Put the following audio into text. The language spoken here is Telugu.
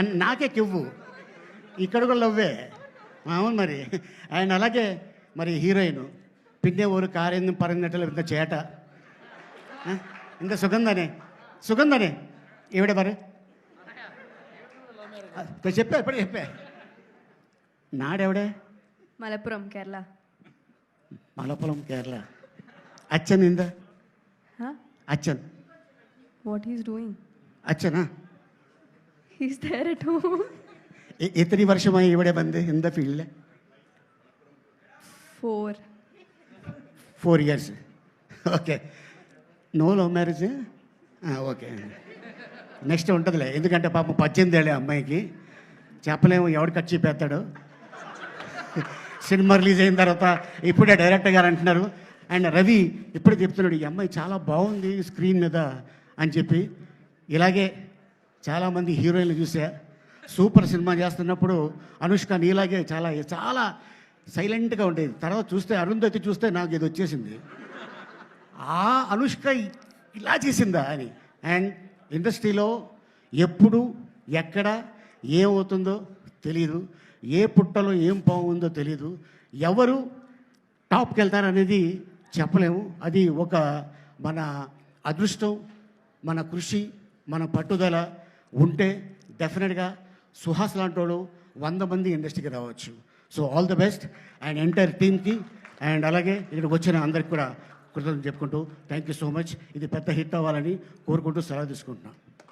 నాకే కివ్వు. ఇక్కడ కూడా లవ్వే. అవును మరి. అండ్ అలాగే మరి హీరోయిన్. పిండే ఊరు కారింది పరంగట్టలు ఇంత చేట. ఇంత సుగంధనే. సుగంధనే. ఈవిడ మరి? చెప్పా ఇప్పుడే చెప్పా. నాడెవడే? మలపురం కేరళ. మలపురం కేరళ. అచ్చన్ ఇంద? అచ్చన్. వాట్ ఈస్ డూయింగ్ അച്ഛനാ he's there at home A- എത്ര വർഷമായി ഇവിടെ വന്ന് എന്താ ഫീൽഡിൽ four four years okay no love marriage okay next ఉంటుందిలే ఎందుకంటే పాపం పద్దెనిమిది ఏళ్ళే అమ్మాయికి చెప్పలేము ఎవడు కట్ చెప్పేస్తాడు సినిమా రిలీజ్ అయిన తర్వాత ఇప్పుడే డైరెక్టర్ గారు అంటున్నారు అండ్ రవి ఇప్పుడే చెప్తున్నాడు ఈ అమ్మాయి చాలా బాగుంది స్క్రీన్ మీద అని చెప్పి ఇలాగే చాలామంది హీరోయిన్లు చూసా. సూపర్ సినిమా చేస్తున్నప్పుడు అనుష్క నీలాగే చాలా చాలా సైలెంట్గా ఉండేది. తర్వాత చూస్తే అరుంధతి చూస్తే నాకు ఇది వచ్చేసింది. ఆ అనుష్క ఇలా చేసిందా అని. అండ్ ఇండస్ట్రీలో ఎప్పుడు ఎక్కడ ఏమవుతుందో తెలియదు ఏ పుట్టలో ఏం బాగుందో తెలియదు ఎవరు టాప్కి వెళ్తారనేది చెప్పలేము. అది ఒక మన అదృష్టం మన కృషి. మన పట్టుదల ఉంటే డెఫినెట్గా సుహాస్ లాంటి వాడు వంద మంది ఇండస్ట్రీకి రావచ్చు. So all the best and entire టీమ్కి అండ్ అలాగే ఇక్కడికి వచ్చిన అందరికి కూడా కృతజ్ఞతలు చెప్పుకుంటూ థ్యాంక్ యూ సో మచ్ ఇది పెద్ద హిట్ అవ్వాలని కోరుకుంటూ సెలవు తీసుకుంటున్నాను